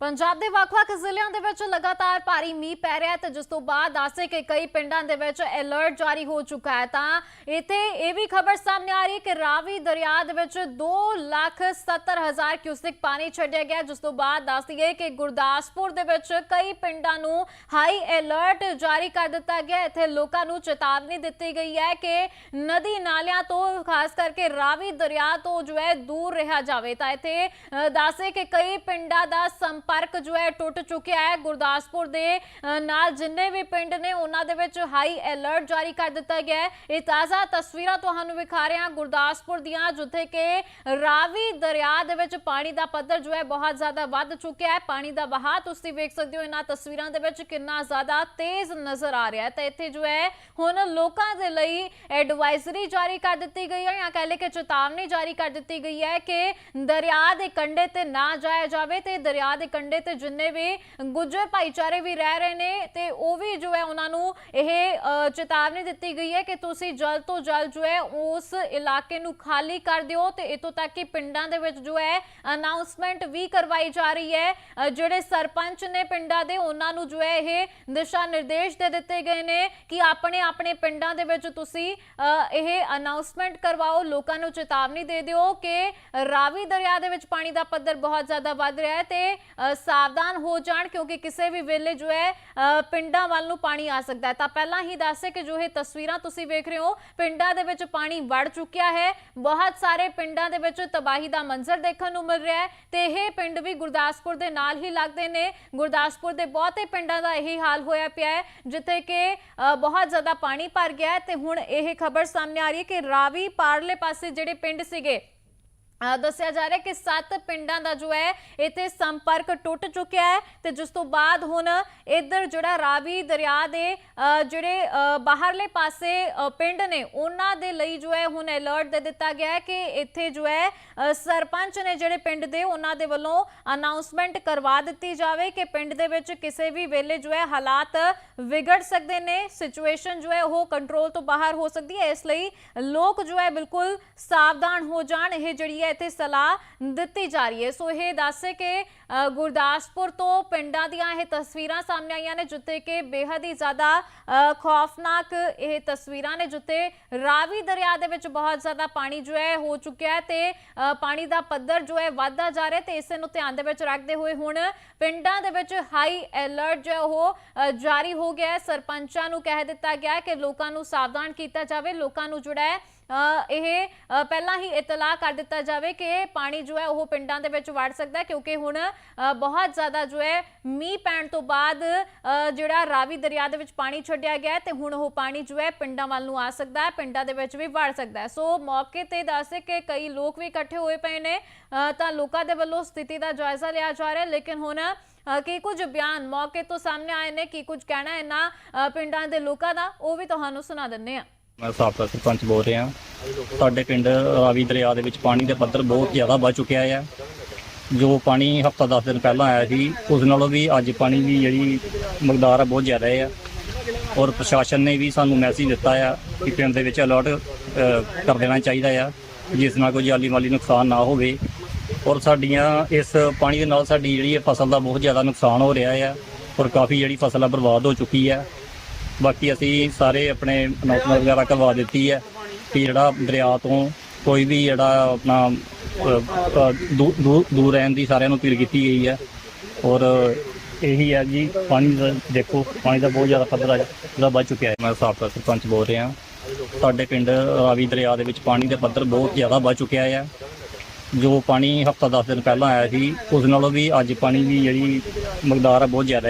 ਪੰਜਾਬ ਦੇ ਵੱਖ-ਵੱਖ ਜ਼ਿਲ੍ਹਿਆਂ ਦੇ ਵਿੱਚ ਲਗਾਤਾਰ ਭਾਰੀ ਮੀਂਹ ਪੈ ਰਿਹਾ ਹੈ ਤੇ ਜਿਸ ਤੋਂ ਬਾਅਦ ਦੱਸੇ ਕਿ ਕਈ ਪਿੰਡਾਂ ਦੇ ਵਿੱਚ ਅਲਰਟ ਜਾਰੀ ਹੋ ਚੁੱਕਾ ਹੈ ਤਾਂ ਇੱਥੇ ਇਹ ਵੀ ਖਬਰ ਸਾਹਮਣੇ ਆ ਰਹੀ ਹੈ ਕਿ ਰਾਵੀ ਦਰਿਆ ਦੇ ਵਿੱਚ 270000 ਕਿਊਸਿਕ ਪਾਣੀ ਛੱਡਿਆ ਗਿਆ। ਜਿਸ ਤੋਂ ਬਾਅਦ ਦੱਸ ਦਈਏ ਕਿ ਗੁਰਦਾਸਪੁਰ ਦੇ ਵਿੱਚ ਕਈ ਪਿੰਡਾਂ ਨੂੰ ਹਾਈ ਅਲਰਟ ਜਾਰੀ ਕਰ ਦਿੱਤਾ ਗਿਆ। ਇੱਥੇ ਲੋਕਾਂ ਨੂੰ ਚੇਤਾਵਨੀ ਦਿੱਤੀ ਗਈ ਹੈ ਕਿ ਨਦੀ ਨਾਲਿਆਂ ਤੋਂ ਖਾਸ ਕਰਕੇ ਰਾਵੀ ਦਰਿਆ ਤੋਂ ਜੋ ਹੈ ਦੂਰ ਰਿਹਾ ਜਾਵੇ। ਤਾਂ ਇੱਥੇ ਅ, ਦੱਸੇ ਕਿ ਕਈ ਪਿੰਡਾਂ ਦਾ ਸੰਪ ਸੰਪਰਕ ਜੋ ਹੈ ਟੁੱਟ ਚੁੱਕਿਆ ਹੈ। ਗੁਰਦਾਸਪੁਰ ਦੇ ਨਾਲ ਜਿੰਨੇ ਵੀ ਪਿੰਡ ਨੇ, ਉਹਨਾਂ ਦੇ ਵਿੱਚ ਹਾਈ ਅਲਰਟ ਜਾਰੀ ਕਰ ਦਿੱਤਾ ਗਿਆ ਹੈ। ਇਹ ਤਾਜ਼ਾ ਤਸਵੀਰਾਂ ਤੁਹਾਨੂੰ ਵਿਖਾ ਰਹੇ ਹਾਂ ਗੁਰਦਾਸਪੁਰ ਦੀਆਂ, ਜਿੱਥੇ ਕਿ ਰਾਵੀ ਦਰਿਆ ਦੇ ਵਿੱਚ ਪਾਣੀ ਦਾ ਪੱਧਰ ਜੋ ਹੈ ਬਹੁਤ ਜ਼ਿਆਦਾ ਵੱਧ ਚੁੱਕਿਆ ਹੈ। ਪਾਣੀ ਦਾ ਵਹਾਅ ਤੁਸੀਂ ਵੇਖ ਸਕਦੇ ਹੋ, ਇਹਨਾਂ ਤਸਵੀਰਾਂ ਦੇ ਵਿੱਚ ਕਿੰਨਾ ਜ਼ਿਆਦਾ ਤੇਜ਼ ਨਜ਼ਰ ਆ ਰਿਹਾ ਹੈ। ਤਾਂ ਇੱਥੇ ਜੋ ਹੈ, ਹੁਣ ਲੋਕਾਂ ਦੇ ਲਈ ਐਡਵਾਈਜ਼ਰੀ ਜਾਰੀ ਕਰ ਦਿੱਤੀ ਗਈ ਹੈ। ਜਾਂ ਕਹਿ ਲੈ ਕਿ ਚੇਤਾਵਨੀ ਜਾਰੀ ਕਰ ਦਿੱਤੀ ਗਈ ਹੈ ਕਿ ਦਰਿਆ ਦੇ ਕੰਢੇ ਤੇ ਨਾ ਜਾਇਆ ਜਾਵੇ ਤੇ ਦਰਿਆ ਦੇ ਕੰਡੇ ਤੇ ਜਿੰਨੇ ਵੀ ਗੁੱਜਰ ਭਾਈਚਾਰੇ ਵੀ ਰਹਿ ਰਹੇ ਨੇ ਤੇ ਉਹ ਵੀ ਜੋ ਹੈ ਉਹਨਾਂ ਨੂੰ ਇਹ ਚੇਤਾਵਨੀ ਦਿੱਤੀ ਗਈ ਹੈ ਕਿ ਤੁਸੀਂ ਜਲਦ ਤੋਂ ਜਲਦ ਜੋ ਹੈ ਉਸ ਇਲਾਕੇ ਨੂੰ ਖਾਲੀ ਕਰ ਦਿਓ ਤੇ ਇਤੋਂ ਤੱਕ ਕਿ ਪਿੰਡਾਂ ਦੇ ਵਿੱਚ ਜੋ ਹੈ ਅਨਾਉਂਸਮੈਂਟ ਵੀ ਕਰਵਾਈ ਜਾ ਰਹੀ ਹੈ। ਜਿਹੜੇ ਸਰਪੰਚ ਨੇ ਪਿੰਡਾਂ ਦੇ ਉਹਨਾਂ ਨੂੰ ਜੋ ਹੈ ਇਹ ਦਿਸ਼ਾ ਨਿਰਦੇਸ਼ ਦੇ ਦਿੱਤੇ ਗਏ ਨੇ ਕਿ ਆਪਣੇ ਆਪਣੇ ਪਿੰਡਾਂ ਦੇ ਵਿੱਚ ਤੁਸੀਂ ਅ, ਇਹ ਅਨਾਉਂਸਮੈਂਟ ਕਰਵਾਓ ਲੋਕਾਂ ਨੂੰ ਚੇਤਾਵਨੀ ਦੇ ਦਿਓ ਕਿ ਰਾਵੀ ਦਰਿਆ ਦੇ ਵਿੱਚ ਪਾਣੀ ਦਾ ਪੱਧਰ ਬਹੁਤ ਜ਼ਿਆਦਾ ਵੱਧ ਰਿਹਾ ਹੈ ਤੇ ਸਾਵਧਾਨ ਹੋ ਜਾਣ ਕਿਉਂਕਿ ਕਿਸੇ ਵੀ ਵੇਲੇ ਜੋ ਹੈ ਪਿੰਡਾਂ ਵੱਲ ਨੂੰ ਪਾਣੀ ਆ ਸਕਦਾ ਹੈ। ਤਾਂ ਪਹਿਲਾਂ ਹੀ ਦੱਸੇ ਕਿ ਜੋ ਇਹ ਤਸਵੀਰਾਂ ਤੁਸੀਂ ਵੇਖ ਰਹੇ ਹੋ, ਪਿੰਡਾਂ ਦੇ ਵਿੱਚ ਪਾਣੀ ਵੜ ਚੁੱਕਿਆ ਹੈ। ਬਹੁਤ ਸਾਰੇ ਪਿੰਡਾਂ ਦੇ ਵਿੱਚ ਤਬਾਹੀ ਦਾ ਮੰਜ਼ਰ ਦੇਖਣ ਨੂੰ ਮਿਲ ਰਿਹਾ ਹੈ ਤੇ ਇਹ ਪਿੰਡ ਵੀ ਗੁਰਦਾਸਪੁਰ ਦੇ ਨਾਲ ਹੀ ਲੱਗਦੇ ਨੇ। ਗੁਰਦਾਸਪੁਰ ਦੇ ਬਹੁਤੇ ਪਿੰਡਾਂ ਦਾ ਇਹੀ ਹਾਲ ਹੋਇਆ ਪਿਆ ਹੈ, ਜਿੱਥੇ ਕਿ ਬਹੁਤ ਜ਼ਿਆਦਾ ਪਾਣੀ ਭਰ ਗਿਆ ਹੈ ਤੇ ਹੁਣ ਇਹ ਖਬਰ ਸਾਹਮਣੇ ਆ ਰਹੀ ਹੈ ਕਿ ਰਾਵੀ ਪਾਰਲੇ ਪਾਸੇ ਜਿਹੜੇ ਪਿੰਡ ਸੀਗੇ ਦੱਸਿਆ ਜਾ ਰਿਹਾ ਕਿ ਸੱਤ ਪਿੰਡਾਂ ਦਾ ਜੋ ਹੈ, ਇੱਥੇ ਸੰਪਰਕ ਟੁੱਟ ਚੁੱਕਿਆ ਹੈ ਤੇ ਜਿਸ ਤੋਂ ਬਾਅਦ ਹੁਣ ਇੱਧਰ ਜਿਹੜਾ ਰਾਵੀ ਦਰਿਆ ਦੇ ਜਿਹੜੇ ਬਾਹਰਲੇ ਪਾਸੇ ਪਿੰਡ ਨੇ, ਉਹਨਾਂ ਦੇ ਲਈ ਜੋ ਹੈ ਹੁਣ ਅਲਰਟ ਦੇ ਦਿੱਤਾ ਗਿਆ ਹੈ ਕਿ ਇੱਥੇ ਜੋ ਹੈ ਸਰਪੰਚ ਨੇ ਜਿਹੜੇ ਪਿੰਡ ਦੇ, ਉਹਨਾਂ ਦੇ ਵੱਲੋਂ ਅਨਾਉਂਸਮੈਂਟ ਕਰਵਾ ਦਿੱਤੀ ਜਾਵੇ ਕਿ ਪਿੰਡ ਦੇ ਵਿੱਚ ਕਿਸੇ ਵੀ ਵੇਲੇ ਜੋ ਹੈ ਹਾਲਾਤ ਵਿਗੜ ਸਕਦੇ ਨੇ ਸਿਚੁਏਸ਼ਨ ਜੋ ਹੈ ਉਹ ਕੰਟਰੋਲ ਤੋਂ ਬਾਹਰ ਹੋ ਸਕਦੀ ਹੈ, ਇਸ ਲਈ ਲੋਕ ਜੋ ਹੈ ਬਿਲਕੁਲ ਸਾਵਧਾਨ ਹੋ ਜਾਣ, ਇਹ ਜਿਹੜੀ ਹੈ ਇੱਥੇ ਸਲਾਹ ਦਿੱਤੀ ਜਾ ਰਹੀ ਹੈ। ਸੋ ਇਹ ਦੱਸ ਕਿ ਗੁਰਦਾਸਪੁਰ ਤੋਂ ਪਿੰਡਾਂ ਦੀਆਂ ਇਹ ਤਸਵੀਰਾਂ ਸਾਹਮਣੇ ਆਈਆਂ ਨੇ ਜਿੱਥੇ ਕਿ ਬੇਹੱਦ ਹੀ ਜ਼ਿਆਦਾ ਅ, ਖੌਫਨਾਕ ਇਹ ਤਸਵੀਰਾਂ ਨੇ ਜਿੱਥੇ ਰਾਵੀ ਦਰਿਆ ਦੇ ਵਿੱਚ ਬਹੁਤ ਜ਼ਿਆਦਾ ਪਾਣੀ ਜੋ ਹੈ ਹੋ ਚੁੱਕਿਆ ਹੈ ਤੇ ਪਾਣੀ ਦਾ ਪੱਧਰ ਜੋ ਹੈ ਵੱਧਦਾ ਜਾ ਰਿਹਾ ਤੇ ਇਸੇ ਨੂੰ ਧਿਆਨ ਦੇ ਵਿੱਚ ਰੱਖਦੇ ਹੋਏ ਹੁਣ ਪਿੰਡਾਂ ਦੇ ਵਿੱਚ ਹਾਈ ਅਲਰਟ ਜੋ ਹੈ ਉਹ ਜਾਰੀ ਹੋ ਗਿਆ ਹੈ। ਸਰਪੰਚਾਂ ਨੂੰ ਕਹਿ ਦਿੱਤਾ ਗਿਆ ਕਿ ਲੋਕਾਂ ਨੂੰ ਸਾਵਧਾਨ ਕੀਤਾ ਜਾਵੇ। ਲੋਕਾਂ ਨੂੰ ਜਿਹੜਾ ਹੈ ਇਹ ਪਹਿਲਾਂ ਹੀ ਇਤਲਾਹ ਕਰ ਦਿੱਤਾ ਜਾਵੇ ਕਿ ਪਾਣੀ ਜੋ ਹੈ ਉਹ ਪਿੰਡਾਂ ਦੇ ਵਿੱਚ ਵੜ ਸਕਦਾ ਕਿਉਂਕਿ ਹੁਣ ਬਹੁਤ ਜ਼ਿਆਦਾ ਜੋ ਹੈ ਮੀਂਹ ਪੈਣ ਤੋਂ ਬਾਅਦ ਜਿਹੜਾ ਰਾਵੀ ਦਰਿਆ ਦੇ ਵਿੱਚ ਪਾਣੀ ਛੱਡਿਆ ਗਿਆ ਹੈ ਤੇ ਹੁਣ ਉਹ ਪਾਣੀ ਜੋ ਹੈ ਪਿੰਡਾਂ ਵੱਲ ਨੂੰ ਆ ਸਕਦਾ ਹੈ ਪਿੰਡਾਂ ਦੇ ਵਿੱਚ ਵੀ ਵੜ ਸਕਦਾ ਹੈ। ਸੋ ਮੌਕੇ ਤੇ ਦੱਸੇ ਕਿ ਕਈ ਲੋਕ ਵੀ ਇਕੱਠੇ ਹੋਏ ਪਏ ਨੇ ਤਾਂ ਲੋਕਾਂ ਦੇ ਵੱਲੋਂ ਸਥਿਤੀ ਦਾ ਜਾਇਜ਼ਾ ਲਿਆ ਜਾ ਰਿਹਾ ਲੇਕਿਨ ਹੁਣ ਅ, ਕੀ ਕੁਝ ਬਿਆਨ ਮੌਕੇ ਤੋਂ ਸਾਹਮਣੇ ਆਏ ਨੇ ਕੀ ਕੁਝ ਕਹਿਣਾ ਇਹਨਾਂ ਪਿੰਡਾਂ ਦੇ ਲੋਕਾਂ ਦਾ ਉਹ ਵੀ ਤੁਹਾਨੂੰ ਸੁਣਾ ਦਿੰਦੇ ਹਾਂ। ਮੈਂ ਸਾਬਕਾ ਸਰਪੰਚ ਬੋਲ ਰਿਹਾ। ਸਾਡੇ ਪਿੰਡ ਰਾਵੀ ਦਰਿਆ ਦੇ ਵਿੱਚ ਪਾਣੀ ਦਾ ਪੱਧਰ ਬਹੁਤ ਜ਼ਿਆਦਾ ਵੱਧ ਚੁੱਕਿਆ ਹੈ ਜੋ ਪਾਣੀ ਹਫਤਾ 10 ਦਿਨ ਪਹਿਲਾਂ ਆਇਆ ਸੀ, ਉਸ ਨਾਲੋਂ ਵੀ ਅੱਜ ਪਾਣੀ ਦੀ ਜਿਹੜੀ ਮਕਦਾਰ ਆ ਬਹੁਤ ਜ਼ਿਆਦਾ ਹੈ ਔਰ ਪ੍ਰਸ਼ਾਸਨ ਨੇ ਵੀ ਸਾਨੂੰ ਮੈਸੇਜ ਦਿੱਤਾ ਆ ਕਿ ਪਿੰਡ ਦੇ ਵਿੱਚ ਅਲਰਟ ਕਰ ਦੇਣਾ ਚਾਹੀਦਾ ਆ, ਜਿਸ ਨਾਲ ਕੋਈ ਜਾਲੀ ਮਾਲੀ ਨੁਕਸਾਨ ਨਾ ਹੋਵੇ। ਔਰ ਸਾਡੀਆਂ ਇਸ ਪਾਣੀ ਦੇ ਨਾਲ ਸਾਡੀ ਜਿਹੜੀ ਇਹ ਫਸਲ ਦਾ ਬਹੁਤ ਜ਼ਿਆਦਾ ਨੁਕਸਾਨ ਹੋ ਰਿਹਾ ਆ, ਔਰ ਕਾਫੀ ਜਿਹੜੀ ਫਸਲ ਆ ਬਰਬਾਦ ਹੋ ਚੁੱਕੀ ਹੈ ਬਾਕੀ ਅਸੀਂ ਸਾਰੇ ਆਪਣੇ ਅਨਾਉਂਸਮੈਂਟ ਵਗੈਰਾ ਕਰਵਾ ਦਿੱਤੀ ਹੈ ਕਿ ਜਿਹੜਾ ਦਰਿਆ ਤੋਂ ਕੋਈ ਵੀ ਜਿਹੜਾ ਆਪਣਾ ਅ, ਅ, ਦੂ- ਦੂਰ ਰਹਿਣ ਦੀ ਸਾਰਿਆਂ ਨੂੰ ਅਪੀਲ ਕੀਤੀ ਗਈ ਹੈ। ਔਰ ਇਹੀ ਹੈ ਜੀ ਪਾਣੀ ਦਾ ਦੇਖੋ ਪਾਣੀ ਦਾ ਬਹੁਤ ਜ਼ਿਆਦਾ ਪੱਧਰ ਜਿਹੜਾ ਵੱਧ ਚੁੱਕਿਆ ਹੈ। ਮੈਂ ਸਾਬਕਾ ਸਰਪੰਚ ਬੋਲ ਰਿਹਾ ਸਾਡੇ ਪਿੰਡ ਰਾਵੀ ਦਰਿਆ ਦੇ ਵਿੱਚ ਪਾਣੀ ਦਾ ਪੱਧਰ ਬਹੁਤ ਜ਼ਿਆਦਾ ਵੱਧ ਚੁੱਕਿਆ ਹੈ। ਜੋ ਪਾਣੀ ਹਫਤਾ 10 ਦਿਨ ਪਹਿਲਾਂ ਆਇਆ ਸੀ ਉਸ ਨਾਲੋਂ ਵੀ ਅੱਜ ਪਾਣੀ ਦੀ ਜਿਹੜੀ ਮਕਦਾਰ ਹੈ ਬਹੁਤ ਜ਼ਿਆਦਾ ਹੈ।